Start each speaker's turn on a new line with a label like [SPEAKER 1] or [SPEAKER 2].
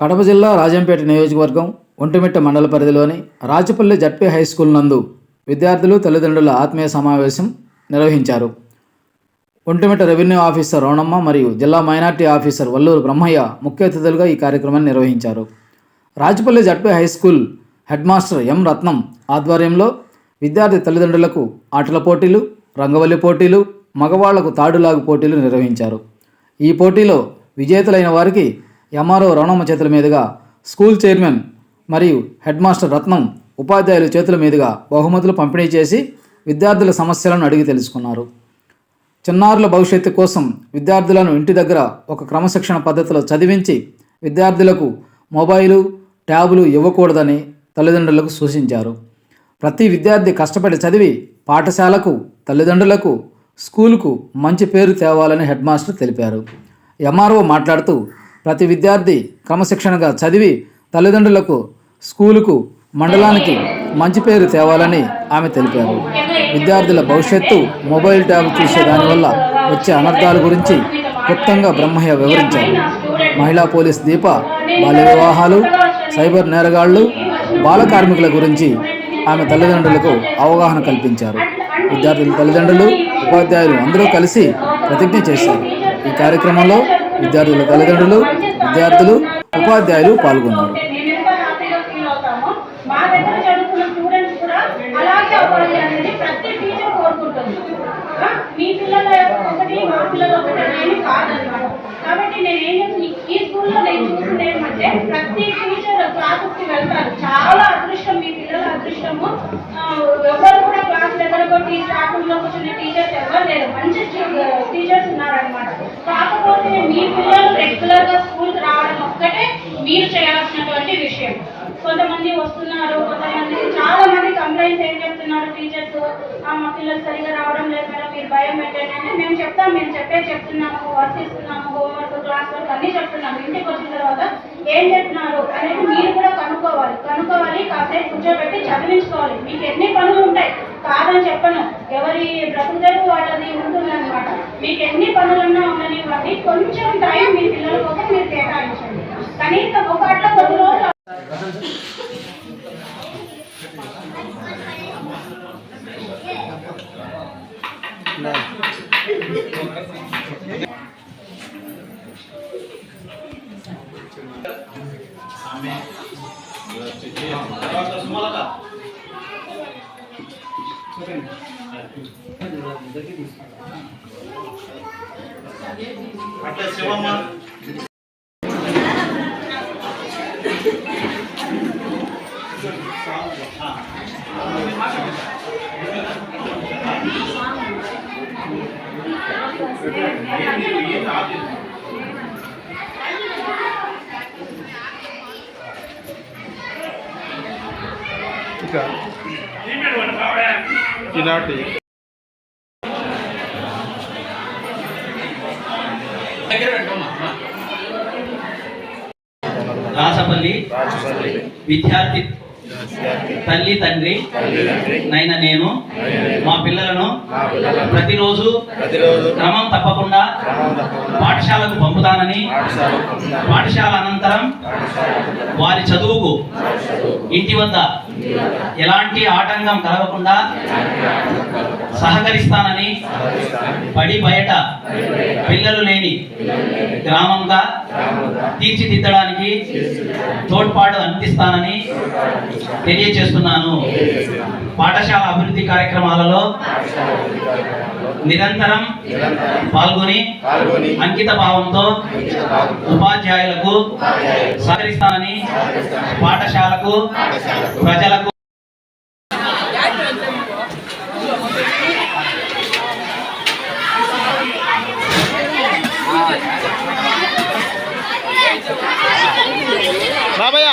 [SPEAKER 1] కడప జిల్లా రాజంపేట నియోజకవర్గం ఒంటిమిట్ట మండల పరిధిలోని రాచపల్లి జడ్పీ హై స్కూల్ నందు విద్యార్థులు తల్లిదండ్రుల ఆత్మీయ సమావేశం నిర్వహించారు. ఒంటిమిట్ట రెవెన్యూ ఆఫీసర్ రోణమ్మ మరియు జిల్లా మైనార్టీ ఆఫీసర్ వల్లూరు బ్రహ్మయ్య ముఖ్య అతిథులుగా ఈ కార్యక్రమాన్ని నిర్వహించారు. Rajapalli ZP high school head master M Ratnam ఆధ్వర్యంలో విద్యార్థి తల్లిదండ్రులకు ఆటల పోటీలు రంగవల్లి పోటీలు మగవాళ్ళకు తాడులాగు పోటీలు నిర్వహించారు. ఈ పోటీలో విజేతలైన వారికి ఎంఆర్ఓ రోణమ్మ చేతుల మీదుగా స్కూల్ చైర్మన్ మరియు హెడ్ మాస్టర్ రత్నం ఉపాధ్యాయుల చేతుల మీదుగా బహుమతులు పంపిణీ చేసి విద్యార్థుల సమస్యలను అడిగి తెలుసుకున్నారు. చిన్నారుల భవిష్యత్తు కోసం విద్యార్థులను ఇంటి దగ్గర ఒక క్రమశిక్షణ పద్ధతిలో చదివించి విద్యార్థులకు మొబైలు ట్యాబులు ఇవ్వకూడదని తల్లిదండ్రులకు సూచించారు. ప్రతి విద్యార్థి కష్టపడి చదివి పాఠశాలకు తల్లిదండ్రులకు స్కూలుకు మంచి పేరు తేవాలని హెడ్ మాస్టర్ తెలిపారు. ఎంఆర్ఓ మాట్లాడుతూ ప్రతి విద్యార్థి క్రమశిక్షణగా చదివి తల్లిదండ్రులకు స్కూలుకు మండలానికి మంచి పేరు తేవాలని ఆమె తెలిపారు. విద్యార్థుల భవిష్యత్తు మొబైల్ ట్యాబ్ చూసే దానివల్ల వచ్చే అనర్థాల గురించి క్లుప్తంగా బ్రహ్మయ్య వివరించారు. మహిళా పోలీస్ దీప బాల్య వివాహాలు సైబర్ నేరగాళ్ళు బాల కార్మికుల గురించి ఆమె తల్లిదండ్రులకు అవగాహన కల్పించారు. విద్యార్థుల తల్లిదండ్రులు ఉపాధ్యాయులు అందరూ కలిసి ప్రతిజ్ఞ చేశారు. ఈ కార్యక్రమంలో విద్యార్థుల తల్లిదండ్రులు విద్యార్థులు ఉపాధ్యాయులు పాల్గొన్నారు.
[SPEAKER 2] మీ పిల్లల ఒకటి మా పిల్లల ఒకటి అనేది కాదనమాట. కాబట్టి నేను ఏం చెప్తున్నా ఈ స్కూల్లో నేను చూసింది ఏమంటే ప్రతి టీచర్ క్లాసెస్కి వెళ్తారు. చాలా అదృష్టం మీ పిల్లల అదృష్టము. ఎవరు కూడా క్లాసులు ఎదరగొట్టి స్టాఫ్లో కూర్చునే టీచర్స్ ఎవరు లేరు. మంచి మీ పిల్లలు రెగ్యులర్గా స్కూల్ రావడం ఒక్కటే మీరు చేయాల్సినటువంటి విషయం. కొంతమంది వస్తున్నారు కొంతమంది చాలా మంది కంప్లైంట్స్ ఏం చెప్తున్నారు టీచర్స్ మా పిల్లలు సరిగా రావడం లేదు మేడం మీరు భయం పెట్టండి అంటే మేము చెప్తాం మేము చెప్పే చెప్తున్నాము వర్క్ ఇస్తున్నాము హోంవర్క్ క్లాస్ వర్క్ అన్ని చెప్తున్నాము. ఇంటికి వచ్చిన తర్వాత ఏం చెప్తున్నారు అనేది మీరు కూడా కనుక్కోవాలి. కనుక్కోవాలి కాసేపు కూర్చోబెట్టి చదివించుకోవాలి. మీకు ఎన్ని పనులు ఉంటాయి? కాదని చెప్పను. ఎవరి బ్రతుకుదెరువు వాళ్ళది ఉంటుందన్నమాట. మీకు ఎన్ని కాబట్టి కొంచెం టైం మీ పిల్లల కోసం మీరు కేటాయించండి. కనీసం ఒక అట్లా కొద్ది రోజులు ఆమె.
[SPEAKER 3] తర్వాత సుమలత అట్లా శివమ్మ
[SPEAKER 4] ఇక ఈనాటి
[SPEAKER 5] రాసపల్లి విద్యార్థి తల్లి తండ్రి నైన నేను మా పిల్లలను ప్రతిరోజు
[SPEAKER 4] ప్రతిరోజు
[SPEAKER 5] క్రమం తప్పకుండా పాఠశాలకు పంపుతానని. పాఠశాల అనంతరం వారి చదువుకు ఇంటి వద్ద ఎలాంటి ఆటంకం కలగకుండా సహకరిస్తానని బడి బయట పిల్లలు లేని గ్రామంగా తీర్చిదిద్దడానికి తోడ్పాటు అందిస్తానని తెలియచేస్తున్నాను. పాఠశాల అభివృద్ధి కార్యక్రమాలలో నిరంతరం పాల్గొని అంకిత భావంతో ఉపాధ్యాయులకు సహకరిస్తానని పాఠశాలకు ప్రజలకు
[SPEAKER 4] బాబయ్య